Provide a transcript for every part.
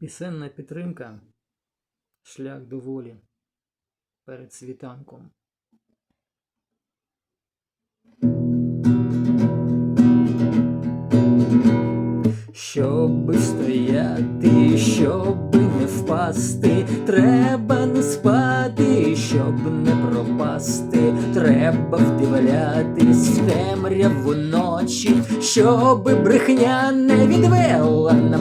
Пісенна підтримка шлях до волі перед світанком. Щоби стояти, щоби не впасти, треба не спати, щоб не пропасти, треба вдивлятись в темряву ночі, щоби брехня не відвела на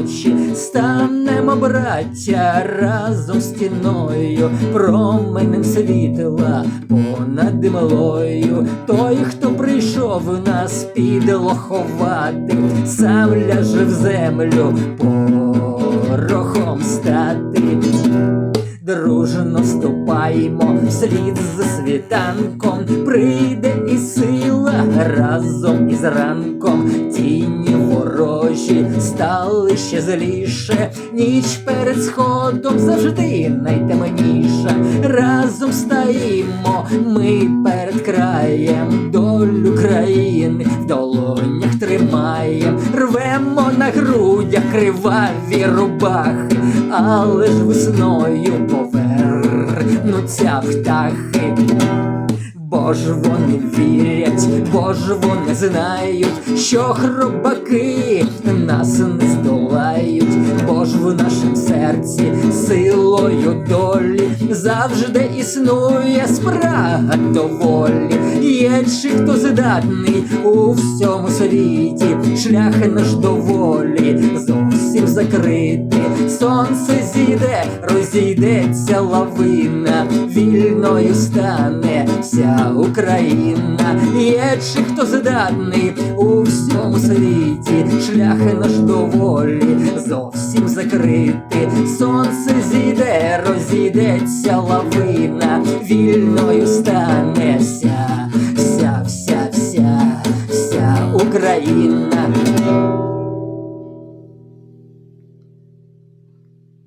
мочі, станемо браття разом стіною, променем світла понад млою. Той, хто прийшов нас підлоховати, сам ляже в землю порохом стати. Дружно ступаймо вслід за світанком, прийде і сила разом із ранком. Тіні ворожі стали ще зліше, ніч перед сходом завжди найтемніша. Разом стаємо ми перед краєм, долю країни в долонях тримаєм, рвемо на грудях криваві рубахи, але ж весною повернуться птахи. Бо ж вони вірять, бо ж вони знають, що хробаки нас не здолають, бо ж в нашім серці силою долі завжди існує спрага до волі. Є чи хто здатний у всьому світі, шлях наш до волі зовсім закритий. Сонце зійде, розійдеться лавина, вільною стане вся Україна. Є чи хто здатний у всьому світі, шлях наш до волі зовсім закритий. Сонце зійде, розійдеться лавина, вільною стане вся, вся, вся, вся, вся Україна.